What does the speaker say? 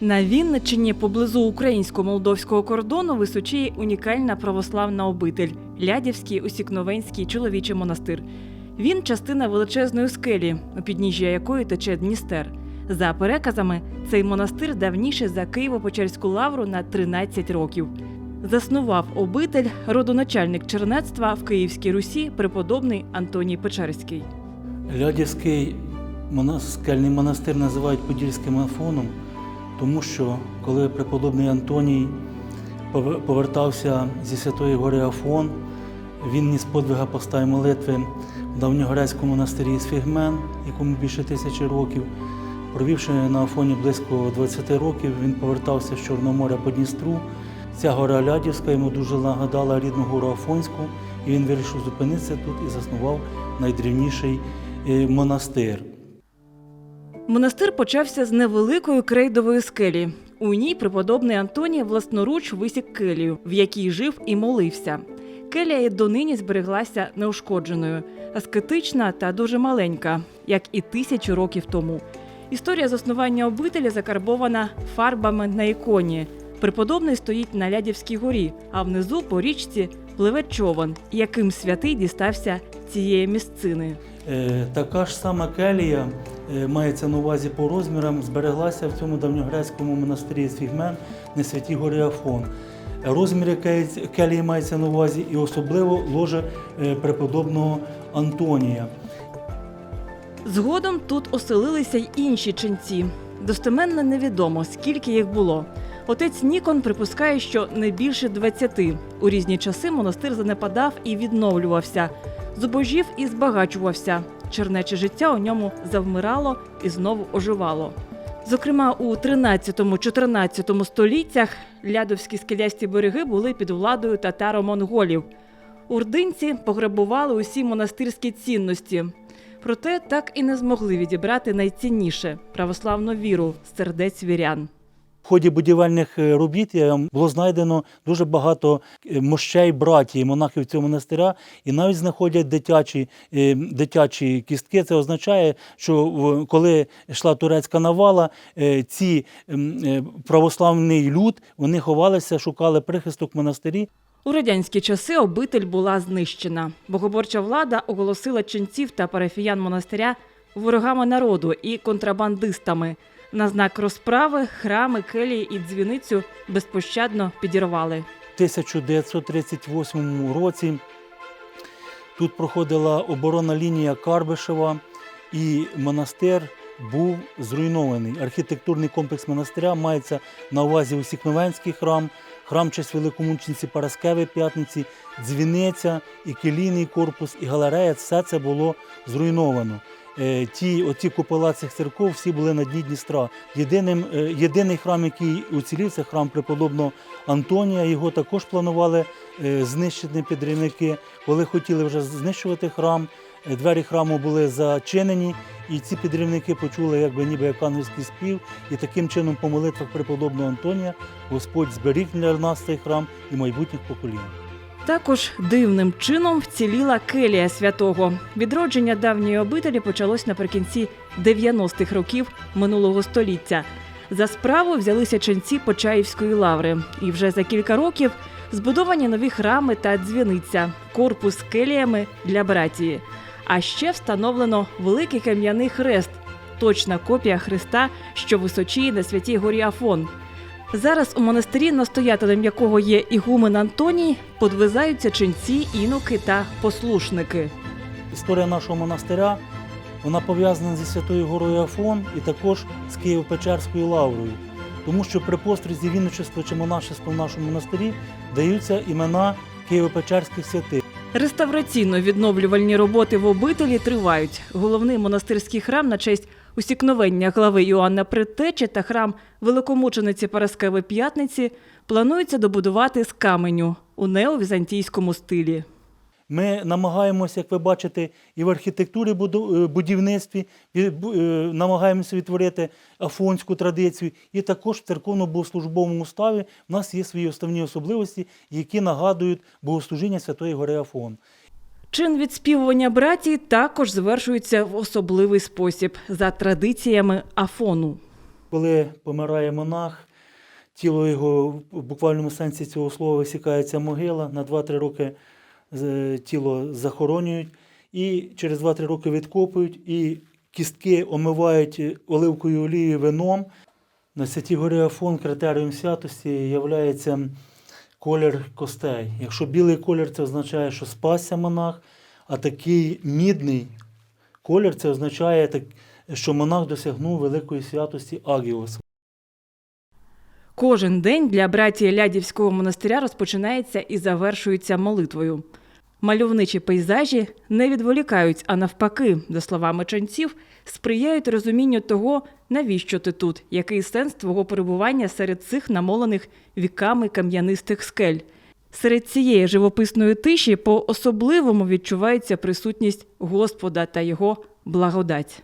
На Вінниччині поблизу українсько-молдовського кордону височіє унікальна православна обитель Лядівський усікновенський чоловічий монастир. Він частина величезної скелі, у підніжжя якої тече Дністер. За переказами, цей монастир давніший за Києво-Печерську лавру на 13 років. Заснував обитель родоначальник чернецтва в Київській Русі преподобний Антоній Печерський. Лядівський скельний монастир називають Подільським Афоном, тому що коли преподобний Антоній повертався зі Святої гори Афон, він ніс подвига поста й молитви в давньогрецькому монастирі Сфігмен, якому більше тисячі років. Провівши на Афоні близько 20 років, він повертався з Чорного моря по Дністру. Ця гора Лядівська йому дуже нагадала рідну гору Афонську, і він вирішив зупинитися тут і заснував найдрівніший е, монастир. Монастир почався з невеликої крейдової скелі. У ній преподобний Антоній власноруч висік келію, в якій жив і молився. Келія і донині збереглася неушкодженою, аскетична та дуже маленька, як і тисячу років тому. Історія заснування обителі закарбована фарбами на іконі. Преподобний стоїть на Лядівській горі, а внизу по річці пливе човен, яким святий дістався цієї місцини. Е, Така ж сама келія мається на увазі по розмірам, збереглася в цьому давньогрецькому монастирі Сфігмен на святій горі Афон. Розміри келії мається на увазі і особливо ложе е, преподобного Антонія. Згодом тут оселилися й інші ченці. Достеменно невідомо, скільки їх було. Отець Нікон припускає, що не більше 20. У різні часи монастир занепадав і відновлювався, зубожів і збагачувався. Чернече життя у ньому завмирало і знову оживало. Зокрема, у 13-14 століттях лядовські скелясті береги були під владою татаро-монголів. Урдинці пограбували усі монастирські цінності. Проте так і не змогли відібрати найцінніше православну віру сердець вірян. Ході будівельних е, робіт е, було знайдено дуже багато е, мощей братії, монахів цього монастиря, і навіть знаходять дитячі, дитячі кістки. Це означає, що коли йшла турецька навала, ці православний люд вони ховалися, шукали прихисток монастирі. У радянські часи обитель була знищена. Богоборча влада оголосила ченців та парафіян монастиря ворогами народу і контрабандистами. На знак розправи храми, келії і дзвіницю безпощадно підірвали. В 1938 році тут проходила оборонна лінія Карбишева, і монастир був зруйнований. Архітектурний комплекс монастиря мається на увазі Усікновенський храм, храм честь великомучениці Параскеви П'ятниці, дзвіниця, і келійний корпус, і галерея все це було зруйновано. Е, Ті оці купола цих церков всі були на дні Дністра. Єдиним, е, єдиний храм, який уцілів, це храм преподобного Антонія. Його також планували е, знищити підривники. Коли хотіли вже знищувати храм, двері храму були зачинені, і ці підривники почули, якби ніби як ангельський спів, і таким чином по молитвах преподобного Антонія Господь зберіг для нас цей храм і майбутніх поколінь. Також дивним чином вціліла келія святого. Відродження давньої обителі почалось наприкінці 90-х років минулого століття. За справу взялися ченці Почаївської лаври, і вже за кілька років збудовані нові храми та дзвіниця, корпус келіями для братії. А ще встановлено великий кам'яний хрест, точна копія хреста, що височіє на святій горі Афон. Зараз у монастирі, настоятелем якого є ігумен Антоній, подвизаються ченці, інуки та послушники. Історія нашого монастиря вона пов'язана зі Святою Горою Афон і також з Києво-Печерською лаврою. Тому що при пострізі вінничества чи монашества в нашому монастирі даються імена Києво-Печерських святих. Реставраційно-відновлювальні роботи в обителі тривають. Головний монастирський храм на честь усікновення глави Іоанна Предтечі та храм великомучениці Параскеви П'ятниці планується добудувати з каменю у неовізантійському стилі. Ми намагаємося, як ви бачите, і в архітектурі е, будівництві ві- бу- е, намагаємося відтворити афонську традицію, і також в церковно-богослужбовому уставі в нас є свої основні особливості, які нагадують богослужіння Святої Гори Афон. Чин відспівування братії також завершується в особливий спосіб за традиціями Афону. Коли помирає монах, тіло його в буквальному сенсі цього слова висікається могила, на 2-3 роки тіло захоронюють, і через 2-3 роки відкопують, і кістки омивають оливкою олією вином. На Святій горі Афон критерієм святості є колір костей. Якщо білий колір, це означає, що спасся монах, а такий мідний колір це означає, що монах досягнув великої святості Агіос. Кожен день для братії Лядівського монастиря розпочинається і завершується молитвою. Мальовничі пейзажі не відволікають, а навпаки, за словами ченців, сприяють розумінню того, навіщо ти тут, який сенс твого перебування серед цих намолених віками кам'янистих скель. Серед цієї живописної тиші по-особливому відчувається присутність Господа та його благодать.